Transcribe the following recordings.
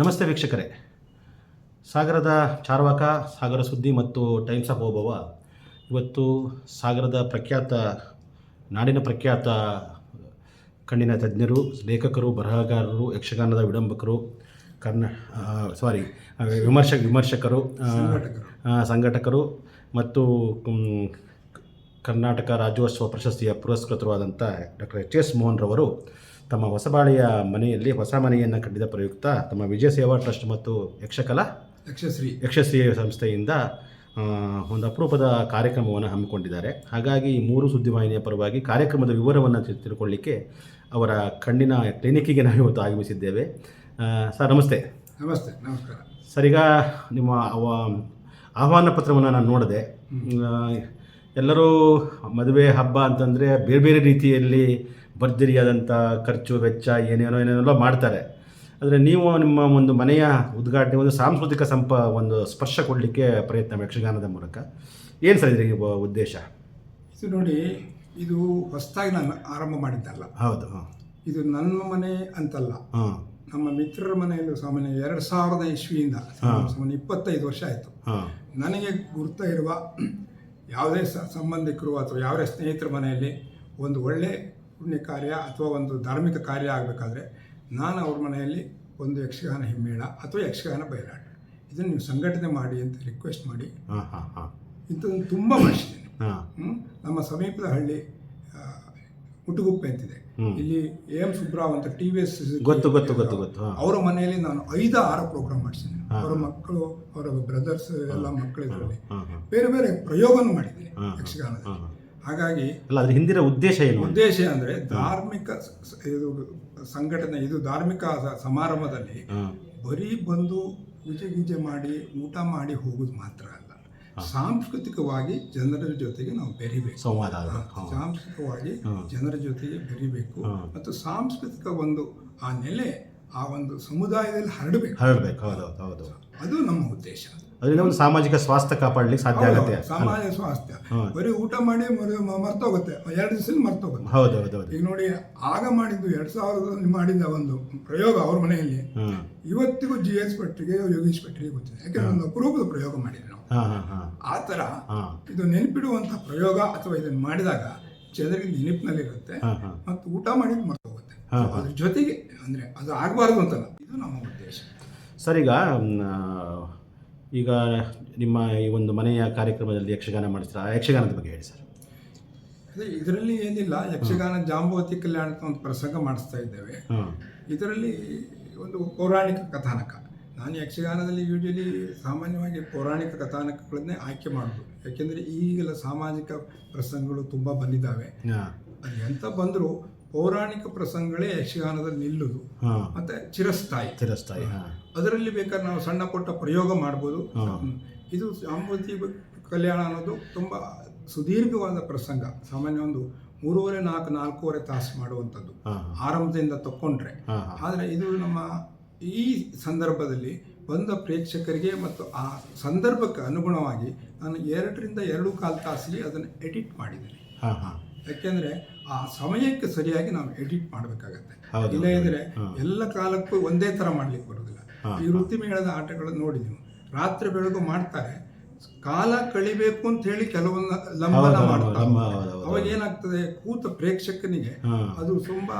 ನಮಸ್ತೆ ವೀಕ್ಷಕರೇ. ಸಾಗರದ ಚಾರ್ವಾಕ ಸಾಗರ ಸುದ್ದಿ ಮತ್ತು ಟೈಮ್ಸ್ ಆಫ್ ಓಬವ್ವ. ಇವತ್ತು ಸಾಗರದ ಪ್ರಖ್ಯಾತ ನಾಡಿನ ಪ್ರಖ್ಯಾತ ಕಣ್ಣಿನ ತಜ್ಞರು ಲೇಖಕರು ಬರಹಗಾರರು ಯಕ್ಷಗಾನದ ವಿಡಂಬಕರು ಕರ್ನ ಸಾರಿ ವಿಮರ್ಶ ವಿಮರ್ಶಕರು ಸಂಘಟಕರು. ಮತ್ತು ಕರ್ನಾಟಕ ರಾಜ್ಯೋತ್ಸವ ಪ್ರಶಸ್ತಿಯ ಪುರಸ್ಕೃತರಾದಂಥ ಡಾಕ್ಟರ್ ಎಚ್ ಎಸ್ ಮೋಹನ್ ರವರು ತಮ್ಮ ಹೊಸಬಾಳೆಯ ಮನೆಯಲ್ಲಿ ಹೊಸ ಮನೆಯನ್ನು ಕಟ್ಟಿದ ಪ್ರಯುಕ್ತ ತಮ್ಮ ವಿಜಯ ಸೇವಾ ಟ್ರಸ್ಟ್ ಮತ್ತು ಯಕ್ಷಕಲಾ ಯಕ್ಷಶ್ರೀ. ಯಕ್ಷಶ್ರೀ ಸಂಸ್ಥೆಯಿಂದ ಒಂದು ಅಪರೂಪದ ಕಾರ್ಯಕ್ರಮವನ್ನು ಹಮ್ಮಿಕೊಂಡಿದ್ದಾರೆ. ಹಾಗಾಗಿ ಈ ಮೂರು ಸುದ್ದಿವಾಹಿನಿಯ ಪರವಾಗಿ ಕಾರ್ಯಕ್ರಮದ ವಿವರವನ್ನು ತಿಳ್- ತಿಳ್ಕೊಳ್ಳಿಕ್ಕೆ ಅವರ ಕಣ್ಣಿನ ಕ್ಲಿನಿಕ್ಕಿಗೆ ನಾವು ಇವತ್ತು ಆಗಮಿಸಿದ್ದೇವೆ ಸರ್ ನಮಸ್ತೆ. ನಮಸ್ತೆ ನಮಸ್ಕಾರ. ಸರಿಗ ಈಗ ನಿಮ್ಮ ಅವ ಆಹ್ವಾನ ಪತ್ರವನ್ನು ನಾನು ನೋಡಿದೆ ಎಲ್ಲರೂ ಮದುವೆ ಹಬ್ಬ ಅಂತಂದರೆ ಬೇರೆ ಬೇರೆ ರೀತಿಯಲ್ಲಿ ಭರ್ಜರಿಯಾದಂಥ ಖರ್ಚು ವೆಚ್ಚ ಏನೇನೋ ಏನೇನೆಲ್ಲ ಮಾಡ್ತಾರೆ. ಆದರೆ ನೀವು ನಿಮ್ಮ ಒಂದು ಮನೆಯ ಉದ್ಘಾಟನೆ ಒಂದು ಸಾಂಸ್ಕೃತಿಕ ಸಂಪ ಒಂದು ಸ್ಪರ್ಶ ಕೊಡಲಿಕ್ಕೆ ಪ್ರಯತ್ನ ಯಕ್ಷಗಾನದ ಮೂಲಕ. ಏನು ಸರ್ ಇದ್ರಿಗೆ ಉದ್ದೇಶ? ಇದು ನೋಡಿ ಇದು ಹೊಸದಾಗಿ ನಾನು ಆರಂಭ ಮಾಡಿದ್ದಲ್ಲ. ಹೌದು ಹಾಂ. ಇದು ನನ್ನ ಮನೆ ಅಂತಲ್ಲ. ಹಾಂ. ನಮ್ಮ ಮಿತ್ರರ ಮನೆಯಲ್ಲಿ ಸಾಮಾನ್ಯ ಎರಡು ಸಾವಿರದ ಇಸ್ವಿಯಿಂದ ಸಾಮಾನ್ಯ ಇಪ್ಪತ್ತೈದು ವರ್ಷ ಆಯಿತು. ನನಗೆ ಗುರುತ ಇರುವ ಯಾವುದೇ ಸ- ಸಂಬಂಧಿಕರು ಅಥವಾ ಯಾವುದೇ ಸ್ನೇಹಿತರ ಮನೆಯಲ್ಲಿ ಒಂದು ಒಳ್ಳೆ ಪುಣ್ಯ ಕಾರ್ಯ ಅಥವಾ ಒಂದು ಧಾರ್ಮಿಕ ಕಾರ್ಯ ಆಗಬೇಕಾದ್ರೆ ನಾನು ಅವ್ರ ಮನೆಯಲ್ಲಿ ಒಂದು ಯಕ್ಷಗಾನ ಹಿಮ್ಮೇಳ ಅಥವಾ ಯಕ್ಷಗಾನ ಬಯಲಾಟ. ಇದನ್ನು ನೀವು ಸಂಘಟನೆ ಮಾಡಿ ಅಂತ ರಿಕ್ವೆಸ್ಟ್ ಮಾಡಿ. ಇಂಥದ್ದು ಇಂಥದ್ದನ್ನು ತುಂಬ ಮಾಡಿಸಿದ್ದೀನಿ? ನಮ್ಮ ಸಮೀಪದ ಹಳ್ಳಿ ಮುಟುಗುಪ್ಪೆ ಅಂತಿದೆ. ಇಲ್ಲಿ ಎ ಎಂ ಸುಬ್ರಾವ್ ಅಂತ ಟಿ ವಿ ಎಸ್ ಗೊತ್ತು ಗೊತ್ತು ಗೊತ್ತು ಗೊತ್ತು ಅವರ ಮನೆಯಲ್ಲಿ ನಾನು ಐದು ಆರು ಪ್ರೋಗ್ರಾಮ್ ಮಾಡಿಸಿದ್ದೀನಿ. ಅವರ ಮಕ್ಕಳು ಅವರ ಬ್ರದರ್ಸ್ ಎಲ್ಲ ಮಕ್ಕಳಿದ್ರಲ್ಲಿ. ಬೇರೆ ಬೇರೆ ಪ್ರಯೋಗವನ್ನು ಮಾಡಿದ್ದೀನಿ. ಯಕ್ಷಗಾನದಲ್ಲಿ. ಹಾಗಾಗಿ ಅಲ್ಲ ಅದ್ರ ಹಿಂದಿನ ಉದ್ದೇಶ ಏನು ಉದ್ದೇಶ ಅಂದ್ರೆ ಧಾರ್ಮಿಕ ಇದು ಸಂಘಟನೆ ಇದು ಧಾರ್ಮಿಕ ಸಮಾರಂಭದಲ್ಲಿ ಬರೀ ಬಂದು ಪೂಜೆ ಗೀಜೆ ಮಾಡಿ ಊಟ ಮಾಡಿ ಹೋಗುದು ಮಾತ್ರ ಅಲ್ಲ. ಸಾಂಸ್ಕೃತಿಕವಾಗಿ ಜನರ ಜೊತೆಗೆ ನಾವು ಬೆರಿಬೇಕು. ಸಂವಾದ ಸಾಂಸ್ಕೃತಿಕವಾಗಿ ಜನರ ಜೊತೆಗೆ ಬೆರಿಬೇಕು. ಮತ್ತು ಸಾಂಸ್ಕೃತಿಕ ಒಂದು ಆ ನೆಲೆ ಆ ಒಂದು ಸಮುದಾಯದಲ್ಲಿ ಹರಡಬೇಕು. ಹರಡ್ಬೇಕು. ಹೌದು. ಅದು ನಮ್ಮ ಉದ್ದೇಶ. ಅದರಿಂದ ಒಂದು ಸಾಮಾಜಿಕ ಸ್ವಾಸ್ಥ್ಯ ಕಾಪಾಡಲಿಕ್ಕೆ ಸಾಧ್ಯ ಆಗುತ್ತೆ. ಸಾಮಾಜಿಕ ಸ್ವಾಸ್ಥ್ಯ. ಬರೀ ಊಟ ಮಾಡಿ ಮರ್ತೋಗುತ್ತೆ. ಎರಡು ದಿವಸದಲ್ಲಿ ಮರ್ತೋಗುತ್ತೆ. ಹೌದು ಹೌದು ಹೌದು. ಈಗ ನೋಡಿ ಆಗ ಮಾಡಿದ್ದು ಎರಡ್ ಸಾವಿರದಲ್ಲಿ ಮಾಡಿದ ಒಂದು ಪ್ರಯೋಗ ಅವ್ರ ಮನೆಯಲ್ಲಿ. ಇವತ್ತಿಗೂ ಜಿ ಎಸ್ ಭಟ್ರಿಗೆ ಯೋಗೀಶ್ ಭಟ್ರಿಗೆ ಗೊತ್ತಿದೆ. ಯಾಕಂದ್ರೆ ಒಂದು ಅಪರೂಪದ ಪ್ರಯೋಗ ಮಾಡಿದ್ರು ನಾವು. ಆ ತರ ಇದು ನೆನಪಿಡುವಂತಹ ಪ್ರಯೋಗ ಅಥವಾ ಇದನ್ನು ಮಾಡಿದಾಗ ಜನರಿಗೆ ನೆನಪಿನಲ್ಲಿರುತ್ತೆ ಮತ್ತು ಊಟ ಮಾಡಿದ್ದು ಮರ್ತೋಗುತ್ತೆ. ಅದ್ರ ಜೊತೆಗೆ ಅಂದ್ರೆ ಅದು ಆಗಬಾರ್ದು ಅಂತಲ್ಲ. ಇದು ನಮ್ಮ ಉದ್ದೇಶ. ಸರ್ ಈಗ ಈಗ ನಿಮ್ಮ ಈ ಒಂದು ಮನೆಯ ಕಾರ್ಯಕ್ರಮದಲ್ಲಿ ಯಕ್ಷಗಾನ ಮಾಡಿಸ್ತಾರೆ? ಆ ಯಕ್ಷಗಾನದ ಬಗ್ಗೆ ಹೇಳಿ ಸರ್. ಅದೇ ಇದರಲ್ಲಿ ಏನಿಲ್ಲ. ಯಕ್ಷಗಾನ ಜಾಂಬವತಿ ಕಲ್ಯಾಣ ಅಂತ ಒಂದು ಪ್ರಸಂಗ ಮಾಡಿಸ್ತಾ ಇದ್ದೇವೆ. ಇದರಲ್ಲಿ ಒಂದು ಪೌರಾಣಿಕ ಕಥಾನಕ. ನಾನು ಯಕ್ಷಗಾನದಲ್ಲಿ ಯೂಶಲಿ ಸಾಮಾನ್ಯವಾಗಿ ಪೌರಾಣಿಕ ಕಥಾನಕಗಳನ್ನೇ ಆಯ್ಕೆ ಮಾಡೋದು ಯಾಕೆಂದರೆ ಈಗೆಲ್ಲ ಸಾಮಾಜಿಕ ಪ್ರಸಂಗಗಳು ತುಂಬ ಬಂದಿದ್ದಾವೆ. ಅದು ಎಂತ ಬಂದರೂ ಪೌರಾಣಿಕ ಪ್ರಸಂಗಗಳೇ ಯಕ್ಷಗಾನದಲ್ಲಿ ನಿಲ್ಲುದು. ಮತ್ತೆ ಚಿರಸ್ಥಾಯಿ. ಚಿರಸ್ಥಾಯಿ ಅದರಲ್ಲಿ ಬೇಕಾದ್ರೆ ನಾವು ಸಣ್ಣ ಪುಟ್ಟ ಪ್ರಯೋಗ ಮಾಡ್ಬೋದು. ಇದು ಜಾಂಬವತಿ ಕಲ್ಯಾಣ ಅನ್ನೋದು ತುಂಬ ಸುದೀರ್ಘವಾದ ಪ್ರಸಂಗ. ಸಾಮಾನ್ಯ ಒಂದು ಮೂರುವರೆ ನಾಲ್ಕು ನಾಲ್ಕೂವರೆ ತಾಸು ಮಾಡುವಂಥದ್ದು. ಆರಂಭದಿಂದ ತಕ್ಕೊಂಡ್ರೆ. ಆದರೆ ಇದು ನಮ್ಮ ಈ ಸಂದರ್ಭದಲ್ಲಿ ಬಂದ ಪ್ರೇಕ್ಷಕರಿಗೆ ಮತ್ತು ಆ ಸಂದರ್ಭಕ್ಕೆ ಅನುಗುಣವಾಗಿ ನಾನು ಎರಡರಿಂದ ಎರಡು ಕಾಲು ತಾಸಿಗೆ ಅದನ್ನು ಎಡಿಟ್ ಮಾಡಿದ್ದೀನಿ. ಯಾಕೆಂದ್ರೆ ಆ ಸಮಯಕ್ಕೆ ಸರಿಯಾಗಿ ನಾವು ಎಡಿಟ್ ಮಾಡಬೇಕಾಗತ್ತೆ. ಇಲ್ಲ ಇದ್ರೆ ಎಲ್ಲ ಕಾಲಕ್ಕೂ ಒಂದೇ ತರ ಮಾಡ್ಲಿಕ್ಕೆ ಬರೋದಿಲ್ಲ ಈ ವೃತ್ತಿ ಮೇಳದ ಆಟಗಳನ್ನು ನೋಡಿ ನೀವು ರಾತ್ರಿ ಬೆಳಗು ಮಾಡ್ತಾರೆ. ಕಾಲ ಕಳಿಬೇಕು ಅಂತ ಹೇಳಿ ಕೆಲವೊಂದು ಲಂಬನ ಮಾಡ್ತಾರೆ. ಅವಾಗ ಏನಾಗ್ತದೆ? ಕೂತ ಪ್ರೇಕ್ಷಕನಿಗೆ ಅದು ತುಂಬಾ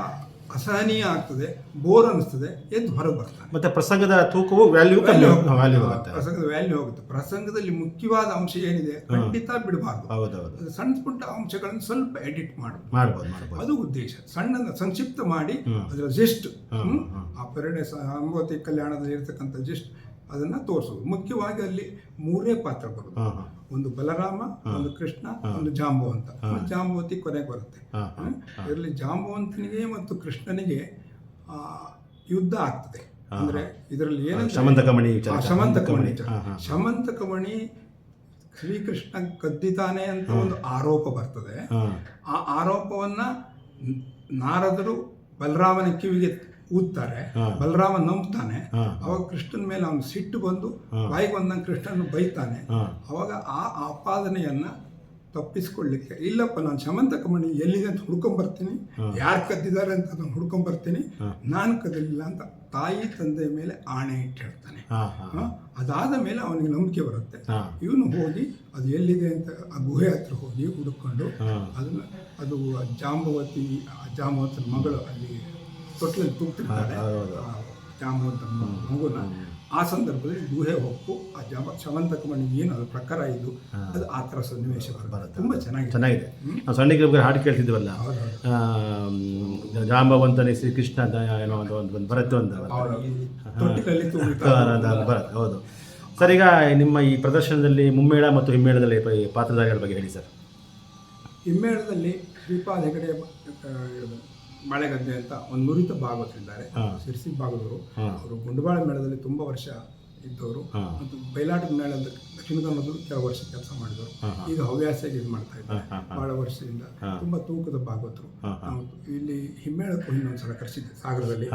ಅಸಹನೀಯ ಆಗ್ತದೆ ಬೋರ್ ಅನ್ನಿಸ್ತದೆ ಎದ್ದು ಹೊರಗೆ ಬರ್ತಾರೆ. ಮತ್ತೆ ಪ್ರಸಂಗದ ತೂಕವು ವ್ಯಾಲ್ಯೂ ಆಗುತ್ತೆ ಪ್ರಸಂಗದ ವ್ಯಾಲ್ಯೂ ಹೋಗುತ್ತೆ. ಪ್ರಸಂಗದಲ್ಲಿ ಮುಖ್ಯವಾದ ಅಂಶ ಏನಿದೆ? ಖಂಡಿತ ಬಿಡಬಾರ್ದು. ಹೌದು ಹೌದು ಸಣ್ಣ ಪುಟ್ಟ ಅಂಶಗಳನ್ನು ಸ್ವಲ್ಪ ಎಡಿಟ್ ಮಾಡಬಹುದು ಮಾಡ್ಬೋದು ಅದು ಉದ್ದೇಶ. ಸಣ್ಣ ಸಂಕ್ಷಿಪ್ತ ಮಾಡಿ. ಅದರ ಜಸ್ಟ್. ಆ ಪರಿಣಯ ಅಂಬವತಿ ಕಲ್ಯಾಣದಲ್ಲಿ ಇರ್ತಕ್ಕಂಥ ಜೆಸ್ಟ್ ಅದನ್ನ ತೋರಿಸೋದು. ಮುಖ್ಯವಾಗಿ ಅಲ್ಲಿ ಮೂರೇ ಪಾತ್ರ ಬರುತ್ತೆ ಒಂದು ಬಲರಾಮ ಒಂದು ಕೃಷ್ಣ ಒಂದು ಜಾಂಬು ಅಂತ. ಜಾಂಬವತಿ ಕೊನೆಗೆ ಬರುತ್ತೆ. ಇದರಲ್ಲಿ ಜಾಂಬುವಂತನಿಗೆ ಮತ್ತು ಕೃಷ್ಣನಿಗೆ ಆ, ಯುದ್ಧ ಆಗ್ತದೆ. ಅಂದ್ರೆ ಇದರಲ್ಲಿ ಏನು ಶಮಂತಕಮಣಿ ಶಮಂತಕಮಣಿ ಶಮಂತಕಮಣಿ ಶ್ರೀಕೃಷ್ಣ ಕದ್ದಿತಾನೆ ಅಂತ ಒಂದು ಆರೋಪ ಬರ್ತದೆ. ಆ ಆರೋಪವನ್ನ ನಾರದರು ಬಲರಾಮನ ಕಿವಿಗೆ ಊದ್ತಾರೆ. ಬಲರಾಮ ನಂಬ್ತಾನೆ. ಅವಾಗ ಕೃಷ್ಣನ ಮೇಲೆ ಅವನು ಸಿಟ್ಟು ಬಂದು. ಬಾಯಿಗೆ ಬಂದಂಗೆ ಕೃಷ್ಣನ ಬೈತಾನೆ. ಅವಾಗ ಆ ಆಪಾದನೆಯನ್ನ ತಪ್ಪಿಸ್ಕೊಳ್ಳಿಕ್ಕೆ ಇಲ್ಲಪ್ಪ ನಾನು ಶಮಂತಕ ಕಮಣಿ ಎಲ್ಲಿದೆ ಅಂತ ಹುಡ್ಕೊಂಬರ್ತೀನಿ. ಯಾರು ಕದ್ದಿದ್ದಾರೆ ಅಂತ ಅದನ್ನು ಹುಡ್ಕೊಂಬರ್ತೀನಿ. ನಾನು ಕದಲಿಲ್ಲ ಅಂತ ತಾಯಿ ತಂದೆಯ ಮೇಲೆ ಆಣೆ ಇಟ್ಟಿರ್ತಾನೆ? ಅದಾದ ಮೇಲೆ ಅವನಿಗೆ ನಂಬಿಕೆ ಬರುತ್ತೆ. ಇವನು ಹೋಗಿ ಅದು ಎಲ್ಲಿದೆ ಅಂತ ಆ ಗುಹೆ ಹತ್ರ ಹೋಗಿ ಹುಡುಕೊಂಡು ಅದನ್ನ ಅದು ಜಾಂಬವತಿ ಜಾಂಬವತಿ ಜಾಂಬವತನ ಮಗಳು ಅಲ್ಲಿ ತೊಟ್ಲಲ್ಲಿ ತೂಗ್ತಿರ್ತಾಳೆ ಜಾಂಬು ಜಾಂಬವಂತ ಮಗುನ ಆ ಸಂದರ್ಭದಲ್ಲಿ ಗುಹೆ ಹೊಕ್ಕು ಆ ಜಮ ಶವಂತಕ ಮಣಿ ಏನು ಅದು ಪ್ರಕಾರ ಇದು. ಅದು ಆ ಥರ ಸನ್ನಿವೇಶ ಬರುತ್ತೆ. ತುಂಬ ಚೆನ್ನಾಗಿ ಚೆನ್ನಾಗಿದೆ. ನಾವು ಸಣ್ಣಗೆ ಹಾಡು ಕೇಳ್ತಿದ್ವಲ್ಲ? ಜಾಂಬವಂತನೇ ಶ್ರೀ ಕೃಷ್ಣ ಅಂತ ಏನೋ ಒಂದು ಒಂದು ಒಂದು ಬರುತ್ತೆ ಒಂದು. ತೊಟ್ಟಿಲಲ್ಲಿ ಬರುತ್ತೆ ಹೌದು. ಸರ್ ಈಗ ನಿಮ್ಮ ಈ ಪ್ರದರ್ಶನದಲ್ಲಿ ಮುಮ್ಮೇಳ ಮತ್ತು ಹಿಮ್ಮೇಳದಲ್ಲಿ ಪಾತ್ರಧಾರಿಗಳ ಬಗ್ಗೆ ಹೇಳಿ ಸರ್. ಹಿಮ್ಮೇಳದಲ್ಲಿ ಶ್ರೀಪಾದ ಹೆಗಡೆ ಮಳೆಗದ್ದೆ ಅಂತ ಒಂದು ನುರಿತ ಭಾಗವತರಿದ್ದಾರೆ ಸಿರ್ಸಿ ಭಾಗದವರು. ಅವರು ಗುಂಡಬಾಳ ಮೇಳದಲ್ಲಿ ತುಂಬಾ ವರ್ಷ ಇದ್ದವರು. ಮತ್ತು ಬಯಲಾಟದ ಮೇಳ ದಕ್ಷಿಣ ಕನ್ನಡದಲ್ಲೂ ಕೆಲವು ವರ್ಷ ಕೆಲಸ ಮಾಡಿದವರು ಈಗ ಹವ್ಯಾಸಿಯಾಗಿ ಇದು ಮಾಡ್ತಾ ಇದ್ದಾರೆ. ಬಹಳ ವರ್ಷದಿಂದ ತುಂಬಾ ತೂಕದ ಭಾಗವತರು. ನಾವು ಇಲ್ಲಿ ಹಿಮ್ಮೇಳಕ್ಕೂ ಇನ್ನೊಂದು ಸಲ ಕರೆಸಿದ್ದೆ ಸಾಗರದಲ್ಲಿ.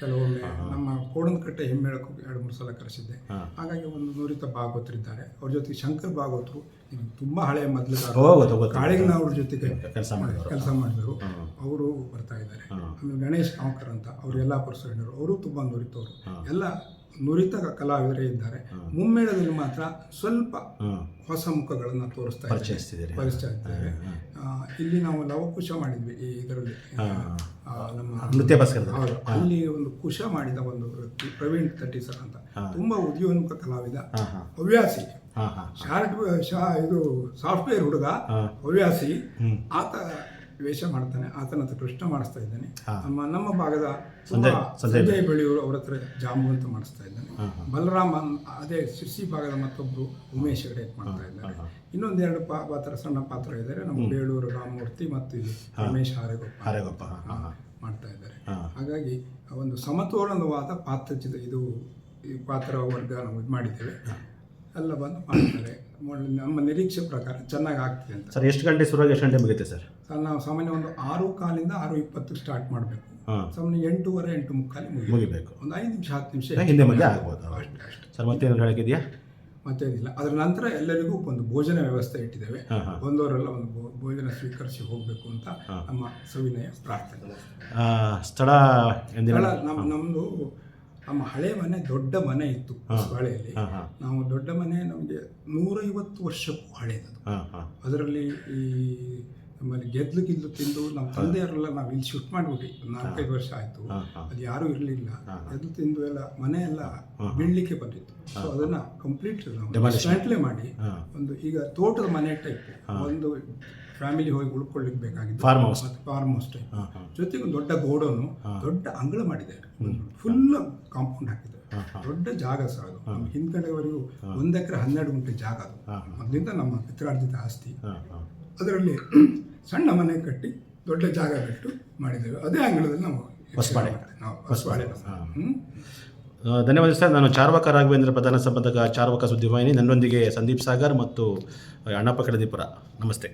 ಕೆಲವೊಮ್ಮೆ ನಮ್ಮ ಕೋಡನಕಟ್ಟೆ ಹಿಮ್ಮೇಳಕ್ಕೂ ಎರಡು ಮೂರು ಸಲ ಕರೆಸಿದ್ದೆ. ಹಾಗಾಗಿ ಒಂದು ನುರಿತ ಭಾಗವತರಿದ್ದಾರೆ ಅವ್ರ ಜೊತೆಗೆ ಶಂಕರ್ ಭಾಗವತರು ತುಂಬಾ ಹಳೆಯ ಮೊದಲು ಕಾಳಿಗನ ಹೋಗುತ್ತೆ ಕಾಳಿಂಗನ ಅವ್ರ ಜೊತೆಗೆ ಕೆಲಸ ಮಾಡಿದ್ರು ಕೆಲಸ ಮಾಡಿದರು ಅವರು ಬರ್ತಾ ಇದ್ದಾರೆ. ಆಮೇಲೆ ಗಣೇಶ್ ಕಾಂಕರ್ ಅಂತ ಅವರು ಎಲ್ಲಾ ಸೈಡರು ಅವರು ತುಂಬಾ ನುರಿತವರು. ಎಲ್ಲ ನುರಿತ ಕಲಾವಿದರೇ ಇದ್ದಾರೆ. ಮುಮ್ಮೇಳದಲ್ಲಿ ಮಾತ್ರ ಸ್ವಲ್ಪ ಹೊಸ ಮುಖಗಳನ್ನು ತೋರಿಸ್ತಾ ಇದ್ದಾರೆ. ಪರಿಚಯಿಸ್ತಿದ್ದೀರಿ. ಪರಿಚಯ ಇದ್ದಾರೆ ಆ, ಇಲ್ಲಿ ನಾವು ಲವಕುಶ ಮಾಡಿದ್ವಿ ಈ ಇದರಲ್ಲಿ. ನಮ್ಮ ನೃತ್ಯ ಅಲ್ಲಿ ಒಂದು ಕುಶ ಮಾಡಿದ ಒಂದು ವ್ಯಕ್ತಿ ಪ್ರವೀಣ್ ತಟ್ಟಿ ಸರ್ ಅಂತ ತುಂಬಾ ಉದ್ಯೋನ್ಮುಖ ಕಲಾವಿದ. ಹವ್ಯಾಸಿ. ಶಾರ್ಟ್ ಶಾ ಇದು ಸಾಫ್ಟ್ವೇರ್ ಹುಡುಗ ಹವ್ಯಾಸಿ. ಆತ ವೇಷ ಮಾಡ್ತಾನೆ ಆತನ ಹತ್ರ ಕೃಷ್ಣ ಮಾಡಿಸ್ತಾ ಇದ್ದಾನೆ. ನಮ್ಮ ನಮ್ಮ ಭಾಗದ ಸಂಜಯ್ ಬೆಳೆಯೂರು ಅವ್ರ ಹತ್ರ ಜಾಂಬು ಅಂತ ಮಾಡಿಸ್ತಾ ಇದ್ದಾನೆ. ಬಲರಾಮ್ ಅದೇ ಶಿರ್ಸಿ ಭಾಗದ ಮತ್ತೊಬ್ರು ಉಮೇಶ್ ಹೆಗಡೆ ಮಾಡ್ತಾ ಇದ್ದಾರೆ. ಇನ್ನೊಂದೆರಡು ಪಾ ಪಾತ್ರ ಸಣ್ಣ ಪಾತ್ರ ಇದ್ದಾರೆ. ನಮ್ಮ ಬೇಳೂರು ರಾಮಮೂರ್ತಿ ಮತ್ತು ಉಮೇಶ್ ಹಾರೇಗೊಪ್ಪ ಮಾಡ್ತಾ ಇದ್ದಾರೆ. ಹಾಗಾಗಿ ಒಂದು ಸಮತೋಲನವಾದ ಪಾತ್ರ ಇದು ಈ ಪಾತ್ರ ವರ್ಗ ನಾವು ಇದು ಮಾಡಿದ್ದೇವೆ. ಎಲ್ಲ ಬಂದು ಮಾಡ್ತಾರೆ. ನಮ್ಮ ನಿರೀಕ್ಷೆ ಪ್ರಕಾರ ಚೆನ್ನಾಗಿ ಆಗ್ತಿದೆ ಅಂತ. ಸರ್ ಎಷ್ಟು ಗಂಟೆ ಶುರುವಾಗಿ ಎಷ್ಟು ಗಂಟೆ ಮುಗಿಯುತ್ತೆ ಸರ್? ಸರ್ ನಾವು ಸಾಮಾನ್ಯ ಒಂದು ಆರು ಕಾಲಿಂದ ಆರು ಇಪ್ಪತ್ತು ಸ್ಟಾರ್ಟ್ ಮಾಡಬೇಕು. ಸಾಮಾನ್ಯ ಎಂಟೂವರೆ ಎಂಟು ಮುಕ್ಕಾಲಿ ಮುಗಿ ಮುಗಿಬೇಕು. ಒಂದು ಐದು ನಿಮಿಷ ಹತ್ತು ನಿಮಿಷ ಹಿಂದೆ ಮುಂದೆ ಆಗ್ಬೋದು. ಅಷ್ಟೇ ಅಷ್ಟೇ. ಸರ್ ಮತ್ತೇನು ಹೇಳಕ್ಕಿದೆಯಾ? ಮತ್ತೇನಿಲ್ಲ. ಅದರ ನಂತರ ಎಲ್ಲರಿಗೂ ಒಂದು ಭೋಜನ ವ್ಯವಸ್ಥೆ ಇಟ್ಟಿದ್ದೇವೆ. ಬಂದವರೆಲ್ಲ ಒಂದು ಭೋಜನ ಸ್ವೀಕರಿಸಿ ಹೋಗಬೇಕು ಅಂತ ನಮ್ಮ ಸವಿನಯ ಪ್ರಾರ್ಥನೆ. ಸ್ಥಳ ಸ್ಥಳ ನಮ್ಮ ನಮ್ಮದು ನಮ್ಮ ಹಳೆ ಮನೆ ದೊಡ್ಡ ಮನೆ ಇತ್ತು ಹಾಂ. ನಾವು ದೊಡ್ಡ ಮನೆ ನಮಗೆ ನೂರೈವತ್ತು ವರ್ಷಕ್ಕೂ ಹಳೆಯದು ಅದರಲ್ಲಿ ಈ ನಮ್ಮಲ್ಲಿ ಗೆದ್ಲು ಗಿದ್ಲು ತಿಂದು ನಮ್ಮ ತಂದೆಯವರೆಲ್ಲ ನಾವು ಇಲ್ಲಿ ಶಿಫ್ಟ್ ಮಾಡಿಬಿಟ್ಟು ನಾಲ್ಕೈದು ವರ್ಷ ಆಯಿತು. ಅದು ಯಾರೂ ಇರಲಿಲ್ಲ. ಗೆದ್ಲು ತಿಂದು ಎಲ್ಲ ಮನೆ ಎಲ್ಲ ಬೀಳಲಿಕ್ಕೆ ಬಂದಿತ್ತು. ಸೊ ಅದನ್ನ ಕಂಪ್ಲೀಟ್ ಸ್ಯಾಂಟ್ಲೆ ಮಾಡಿ ಒಂದು ಈಗ ತೋಟದ ಮನೆ ಟೈಪ್ ಒಂದು ಫ್ಯಾಮಿಲಿ ಹೋಗಿ ಉಳ್ಕೊಳ್ಳಿಕ್ಕೆ ಬೇಕಾಗಿತ್ತು farm house farm house type ಜೊತೆಗೆ ಒಂದು ದೊಡ್ಡ ಗೋಡೌನು ದೊಡ್ಡ ಅಂಗಳ ಮಾಡಿದ್ದಾರೆ ಫುಲ್ ಕಾಂಪೌಂಡ್ ಹಾಕಿದ್ದಾರೆ ದೊಡ್ಡ ಜಾಗ ಸಹ ಅದು. ನಮ್ಮ ಹಿಂದ್ಗಡೆವರೆಗೂ ಒಂದು ಎಕರೆ ಹನ್ನೆರಡು ಗುಂಟೆ ಜಾಗ ಅದು. ಅದರಿಂದ ನಮ್ಮ ಪಿತ್ರಾರ್ಜಿತ ಆಸ್ತಿ. ಅದರಲ್ಲಿ ಸಣ್ಣ ಮನೆ ಕಟ್ಟಿ ದೊಡ್ಡ ಜಾಗ ಬಿಟ್ಟು ಮಾಡಿದ್ದೇವೆ. ಅದೇ ಅಂಗಳದಲ್ಲಿ ನಾವು ಹೊಸಬಾಳೆ. ಹೊಸಬಾಳೆ ಧನ್ಯವಾದ ಸರ್. ನಾನು ಚಾರ್ವಕ ರಾಘವೇಂದ್ರ ಪ್ರಧಾನ ಸಂಪಾದಕ ಚಾರ್ವಕ ಸುದ್ದಿವಾಹಿನಿ ನನ್ನೊಂದಿಗೆ ಸಂದೀಪ್ ಸಾಗರ್ ಮತ್ತು ಅಣ್ಣಪ್ಪ ಕಡದಿಪುರ. ನಮಸ್ತೆ.